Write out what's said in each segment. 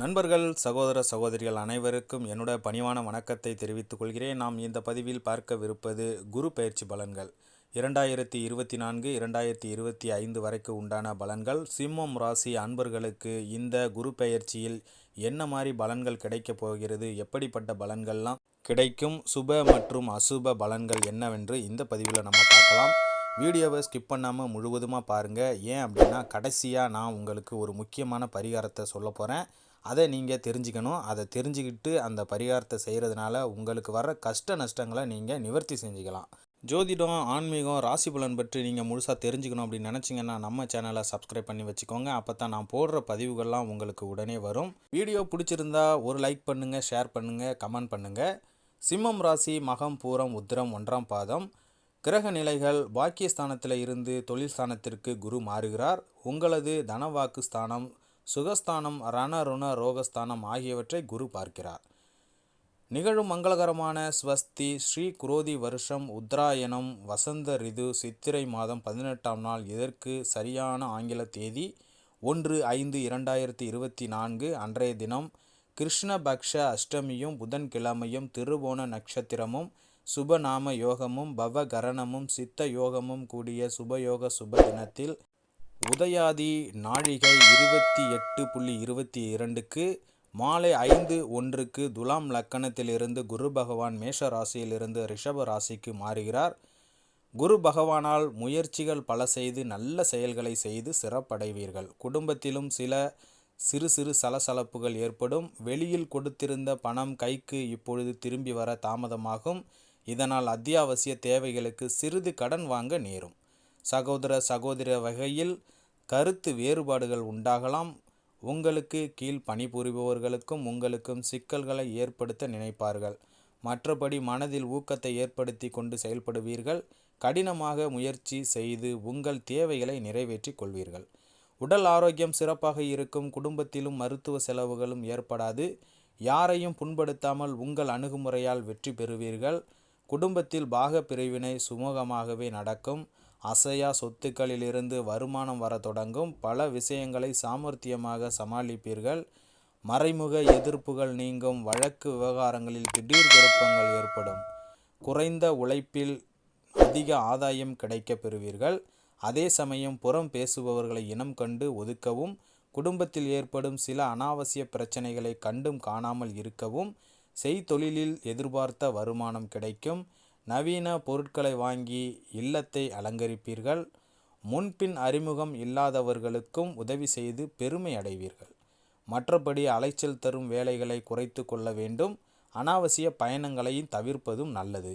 நண்பர்கள் சகோதர சகோதரிகள் அனைவருக்கும் என்னுடைய பணிவான வணக்கத்தை தெரிவித்துக் கொள்கிறேன். நாம் இந்த பதிவில் பார்க்கவிருப்பது குரு பயிற்சி பலன்கள். இரண்டாயிரத்தி இருபத்தி நான்கு இரண்டாயிரத்தி இருபத்தி ஐந்து வரைக்கும் உண்டான பலன்கள். சிம்மம் ராசி அன்பர்களுக்கு இந்த குரு பெயர்ச்சியில் என்ன மாதிரி பலன்கள் கிடைக்கப் போகிறது? எப்படிப்பட்ட பலன்கள்லாம் கிடைக்கும்? சுப மற்றும் அசுப பலன்கள் என்னவென்று இந்த பதிவில் நம்ம பார்க்கலாம். வீடியோவை ஸ்கிப் பண்ணாமல் முழுவதுமாக பாருங்கள் ஏன் அப்படின்னா கடைசியாக நான் உங்களுக்கு ஒரு முக்கியமான பரிகாரத்தை சொல்ல போகிறேன் அதை நீங்கள் தெரிஞ்சுக்கணும். அதை தெரிஞ்சுக்கிட்டு அந்த பரிகாரத்தை செய்கிறதுனால உங்களுக்கு வர்ற கஷ்ட நஷ்டங்களை நீங்கள் நிவர்த்தி செஞ்சுக்கலாம். ஜோதிடம் ஆன்மீகம் ராசி பலன் பற்றி நீங்கள் முழுசாக தெரிஞ்சுக்கணும் அப்படின்னு நினச்சிங்கன்னா நம்ம சேனலை சப்ஸ்கிரைப் பண்ணி வச்சுக்கோங்க. அப்போ தான் நான் போடுற பதிவுகள்லாம் உங்களுக்கு உடனே வரும். வீடியோ பிடிச்சிருந்தா ஒரு லைக் பண்ணுங்கள் ஷேர் பண்ணுங்கள் கமெண்ட் பண்ணுங்கள் சிம்மம் ராசி மகம் பூரம் உத்திரம் ஒன்றாம் பாதம். கிரக நிலைகள் பாக்கியஸ்தானத்தில் இருந்து தொழில் ஸ்தானத்திற்கு குரு மாறுகிறார். உங்களது தனவாக்கு ஸ்தானம் சுகஸ்தானம் ரணருண ரோகஸ்தானம் ஆகியவற்றை குரு பார்க்கிறார். நிகழும் மங்களகரமான ஸ்வஸ்தி ஸ்ரீ குரோதி வருஷம் உத்தராயணம் வசந்த ரிது சித்திரை மாதம் பதினெட்டாம் நாள் இதற்கு சரியான ஆங்கில தேதி? ஒன்று ஐந்து இரண்டாயிரத்தி இருபத்தி நான்கு அன்றைய தினம் கிருஷ்ணபக்ஷ அஷ்டமியும் புதன்கிழமையும் திருவோண நட்சத்திரமும் சுபநாம யோகமும் பவகரணமும் சித்த யோகமும் கூடிய சுபயோக சுப தினத்தில் உதயாதி நாழிகை இருபத்தி எட்டு புள்ளி இருபத்தி இரண்டுக்கு மாலை ஐந்து ஒன்றுக்கு துலாம் லக்கணத்திலிருந்து குரு பகவான் மேஷ ராசியிலிருந்து ரிஷப ராசிக்கு மாறுகிறார். குரு பகவானால் முயற்சிகள் பல செய்து நல்ல செயல்களை செய்து சிறப்படைவீர்கள். குடும்பத்திலும் சில சிறு சிறு சலசலப்புகள் ஏற்படும். வெளியில் கொடுத்திருந்த பணம் கைக்கு இப்பொழுது திரும்பி வர தாமதமாகும். இதனால் அத்தியாவசிய தேவைகளுக்கு சிறிது கடன் வாங்க நேரும். சகோதர சகோதர வகையில் கருத்து வேறுபாடுகள் உண்டாகலாம். உங்களுக்கு கீழ் பணிபுரிபவர்களுக்கும் உங்களுக்கும் சிக்கல்களை ஏற்படுத்த நினைப்பார்கள். மற்றபடி மனதில் ஊக்கத்தை ஏற்படுத்தி கொண்டு செயல்படுவீர்கள். கடினமாக முயற்சி செய்து உங்கள் தேவைகளை நிறைவேற்றிக் கொள்வீர்கள். உடல் ஆரோக்கியம் சிறப்பாக இருக்கும். குடும்பத்திலும் மருத்துவ செலவுகளும் ஏற்படாது. யாரையும் புண்படுத்தாமல் உங்கள் அணுகுமுறையால் வெற்றி பெறுவீர்கள். குடும்பத்தில் பாக பிரிவினை சுமூகமாகவே நடக்கும். அசையா சொத்துக்களிலிருந்து வருமானம் வர தொடங்கும். பல விஷயங்களை சாமர்த்தியமாக சமாளிப்பீர்கள். மறைமுக எதிர்ப்புகள் நீங்கும். வழக்கு விவகாரங்களில் திடீர் திருப்பங்கள் ஏற்படும். குறைந்த உழைப்பில் அதிக ஆதாயம் கிடைக்கப் பெறுவீர்கள். அதே சமயம் புறம் பேசுபவர்களை இனம் கண்டு ஒதுக்கவும் குடும்பத்தில் ஏற்படும் சில அனாவசிய பிரச்சனைகளை கண்டும் காணாமல் இருக்கவும் செய்தொழிலில் எதிர்பார்த்த வருமானம் கிடைக்கும். நவீன பொருட்களை வாங்கி இல்லத்தை அலங்கரிப்பீர்கள். முன்பின் அறிமுகம் இல்லாதவர்களுக்கும் உதவி செய்து பெருமை அடைவீர்கள். மற்றபடி அலைச்சல் தரும் வேலைகளை குறைத்து கொள்ள வேண்டும். அனாவசிய பயணங்களையும் தவிர்ப்பதும் நல்லது.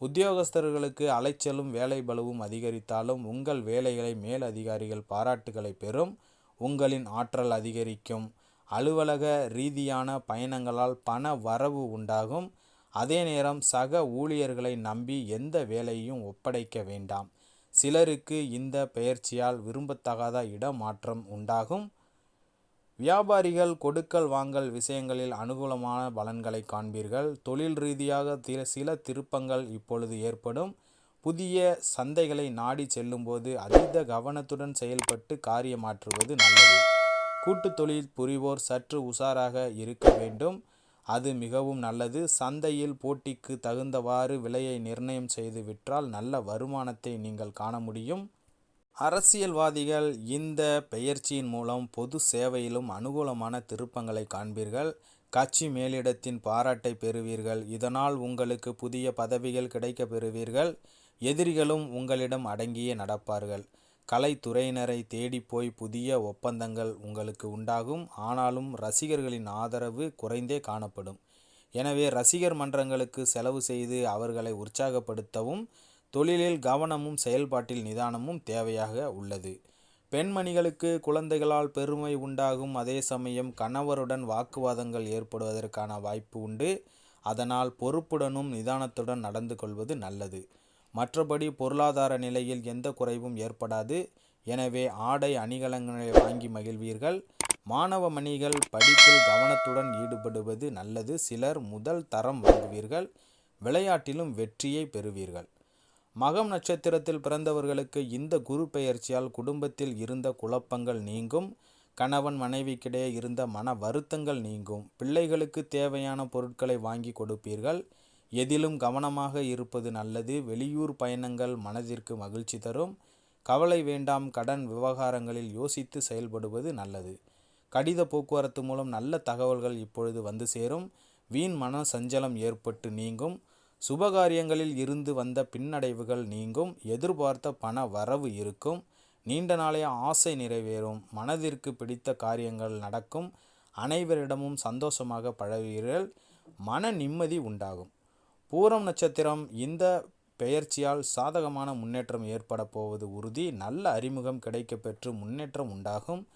உத்தியோகஸ்தர்களுக்கு அலைச்சலும் வேலை பலவும் அதிகரித்தாலும் உங்கள் வேலைகளை மேல் அதிகாரிகள் பாராட்டுகளை பெறும். உங்களின் ஆற்றல் அதிகரிக்கும். அலுவலக ரீதியான பயணங்களால் பண வரவு உண்டாகும். அதே நேரம் சக ஊழியர்களை நம்பி எந்த வேலையும் ஒப்படைக்க வேண்டாம். சிலருக்கு இந்த பெயர்ச்சியால் விரும்பத்தகாத இடமாற்றம் உண்டாகும். வியாபாரிகள் கொடுக்கல் வாங்கல் விஷயங்களில் அனுகூலமான பலன்களை காண்பீர்கள். தொழில் ரீதியாக சில திருப்பங்கள் இப்பொழுது ஏற்படும். புதிய சந்தைகளை நாடி செல்லும்போது அதீத கவனத்துடன் செயல்பட்டு காரியமாற்றுவது நல்லது. கூட்டு தொழில் புரிவோர் சற்று உஷாராக இருக்க வேண்டும். அது மிகவும் நல்லது. சந்தையில் போட்டிக்கு தகுந்தவாறு விலையை நிர்ணயம் செய்து விற்றால் நல்ல வருமானத்தை நீங்கள் காண முடியும். அரசியல்வாதிகள் இந்த பெயர்ச்சியின் மூலம் பொது சேவையிலும் அனுகூலமான திருப்பங்களை காண்பீர்கள். கட்சி மேலிடத்தின் பாராட்டை பெறுவீர்கள். இதனால் உங்களுக்கு புதிய பதவிகள் கிடைக்க பெறுவீர்கள் எதிரிகளும் உங்களிடம் அடங்கியே நடப்பார்கள். கலைத்துறையினரை தேடிப்போய் புதிய ஒப்பந்தங்கள் உங்களுக்கு உண்டாகும். ஆனாலும் ரசிகர்களின் ஆதரவு குறைந்தே காணப்படும். எனவே ரசிகர் மன்றங்களுக்கு செலவு செய்து அவர்களை உற்சாகப்படுத்தவும் தொழிலில் கவனமும் செயல்பாட்டில் நிதானமும் தேவையாக உள்ளது. பெண்மணிகளுக்கு குழந்தைகளால் பெருமை உண்டாகும். அதே சமயம் கணவருடன் வாக்குவாதங்கள் ஏற்படுவதற்கான வாய்ப்பு உண்டு. அதனால் பொறுப்புடனும் நிதானத்துடன் நடந்து கொள்வது நல்லது. மற்றபடி பொருளாதார நிலையில் எந்த குறைவும் ஏற்படாது. எனவே ஆடை அணிகலன்களை வாங்கி மகிழ்வீர்கள். மாணவ மணிகள் படிப்பில் கவனத்துடன் ஈடுபடுவது நல்லது. சிலர் முதல் தரம் வாங்குவீர்கள். விளையாட்டிலும் வெற்றியை பெறுவீர்கள். மகம் நட்சத்திரத்தில் பிறந்தவர்களுக்கு இந்த குரு பெயர்ச்சியால் குடும்பத்தில் இருந்த குழப்பங்கள் நீங்கும். கணவன் மனைவிக்கிடையே இருந்த மன வருத்தங்கள் நீங்கும். பிள்ளைகளுக்கு தேவையான பொருட்களை வாங்கி கொடுப்பீர்கள். எதிலும் கவனமாக இருப்பது நல்லது. வெளியூர் பயணங்கள் மனதிற்கு மகிழ்ச்சி தரும். கவலை வேண்டாம். கடன் விவகாரங்களில் யோசித்து செயல்படுவது நல்லது. கடித போக்குவரத்து மூலம் நல்ல தகவல்கள் இப்பொழுது வந்து சேரும். வீண் மன சஞ்சலம் ஏற்பட்டு நீங்கும். சுபகாரியங்களில் இருந்து வந்த பின்னடைவுகள் நீங்கும். எதிர்பார்த்த பண வரவு இருக்கும். நீண்ட நாளைய ஆசை நிறைவேறும். மனதிற்கு பிடித்த காரியங்கள் நடக்கும். அனைவரிடமும் சந்தோஷமாக பழகுவீர்கள். மன நிம்மதி உண்டாகும். பூரம் நட்சத்திரம் இந்த பெயர்ச்சியால் சாதகமான முன்னேற்றம் ஏற்பட போவது உறுதி. நல்ல அறிமுகம் கிடைக்கப்பெற்று முன்னேற்றம் உண்டாகும்.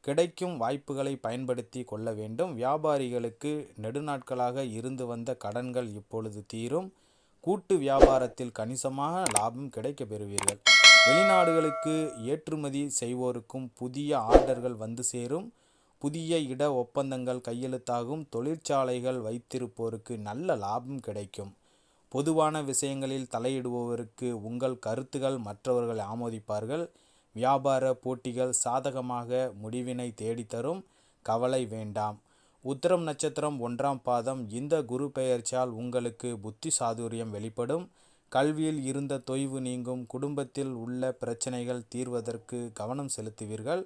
கிடைக்கும் வாய்ப்புகளை பயன்படுத்தி கொள்ள வேண்டும். வியாபாரிகளுக்கு நெடுநாட்களாக இருந்து வந்த கடன்கள் இப்பொழுது தீரும். கூட்டு வியாபாரத்தில் கணிசமாக லாபம் கிடைக்கப் பெறுவீர்கள். வெளிநாடுகளுக்கு ஏற்றுமதி செய்வோருக்கும் புதிய ஆர்டர்கள் வந்து சேரும். புதிய இட ஒப்பந்தங்கள் கையெழுத்தாகும். தொழிற்சாலைகள் வைத்திருப்போருக்கு நல்ல லாபம் கிடைக்கும். பொதுவான விஷயங்களில் தலையிடுபவருக்கு உங்கள் கருத்துகள் மற்றவர்கள் ஆமோதிப்பார்கள். வியாபார போட்டிகள் சாதகமாக முடிவினை தேடித்தரும். கவலை வேண்டாம். உத்திரம் நட்சத்திரம் ஒன்றாம் பாதம். இந்த குரு பெயர்ச்சியால் உங்களுக்கு புத்தி சாதுரியம் வெளிப்படும். கல்வியில் இருந்த தொய்வு நீங்கும். குடும்பத்தில் உள்ள பிரச்சனைகள் தீர்வதற்கு கவனம் செலுத்துவீர்கள்.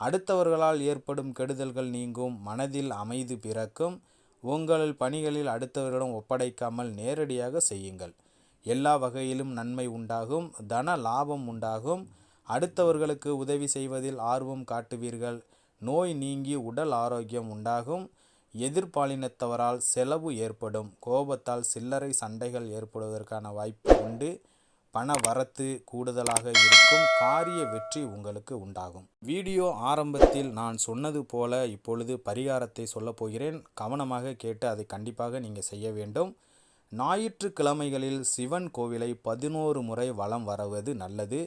அடுத்தவர்களால் ஏற்படும் கெடுதல்கள் நீங்கும். மனதில் அமைதி பிறக்கும். உங்கள் பணிகளில் அடுத்தவர்களிடம் ஒப்படைக்காமல் நேரடியாக செய்யுங்கள். எல்லா வகையிலும் நன்மை உண்டாகும் தன லாபம் உண்டாகும். அடுத்தவர்களுக்கு உதவி செய்வதில் ஆர்வம் காட்டுவீர்கள். நோய் நீங்கி உடல் ஆரோக்கியம் உண்டாகும். எதிர்பாலினத்தவரால் செலவு ஏற்படும். கோபத்தால் சில்லறை சண்டைகள் ஏற்படுவதற்கான வாய்ப்பு உண்டு. பண வரத்து கூடுதலாக இருக்கும் காரிய வெற்றி உங்களுக்கு உண்டாகும். வீடியோ ஆரம்பத்தில் நான் சொன்னது போல இப்பொழுது பரிகாரத்தை சொல்லப் போகிறேன். கவனமாக கேட்டு அதை கண்டிப்பாக நீங்கள் செய்ய வேண்டும். ஞாயிற்றுக்கிழமைகளில் சிவன் கோவிலை பதினோரு முறை வலம் வருவது நல்லது.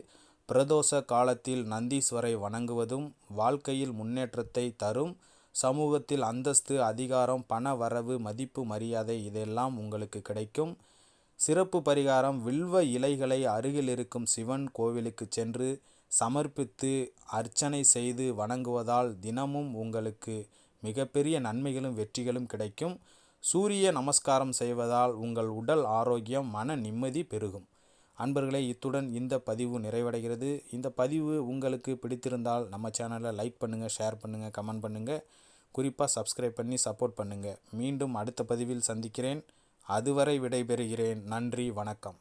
பிரதோஷ காலத்தில் நந்தீஸ்வரை வணங்குவதும் வாழ்க்கையில் முன்னேற்றத்தை தரும். சமூகத்தில் அந்தஸ்து அதிகாரம் பண வரவு மதிப்பு மரியாதை இதெல்லாம் உங்களுக்கு கிடைக்கும். சிறப்பு பரிகாரம் வில்வ இலைகளை அருகில் இருக்கும் சிவன் கோவிலுக்கு சென்று சமர்ப்பித்து அர்ச்சனை செய்து வணங்குவதால் தினமும் உங்களுக்கு மிகப்பெரிய நன்மைகளும் வெற்றிகளும் கிடைக்கும். சூரிய நமஸ்காரம் செய்வதால் உங்கள் உடல் ஆரோக்கியம் மன நிம்மதி பெருகும். அன்பர்களே இத்துடன் இந்த பதிவு நிறைவடைகிறது. இந்த பதிவு உங்களுக்கு பிடித்திருந்தால் நம்ம சேனலை லைக் பண்ணுங்கள் ஷேர் பண்ணுங்கள் கமெண்ட் பண்ணுங்கள் குறிப்பாக சப்ஸ்கிரைப் பண்ணி சப்போர்ட் பண்ணுங்கள் மீண்டும் அடுத்த பதிவில் சந்திக்கிறேன். அதுவரை விடைபெறுகிறேன். நன்றி வணக்கம்.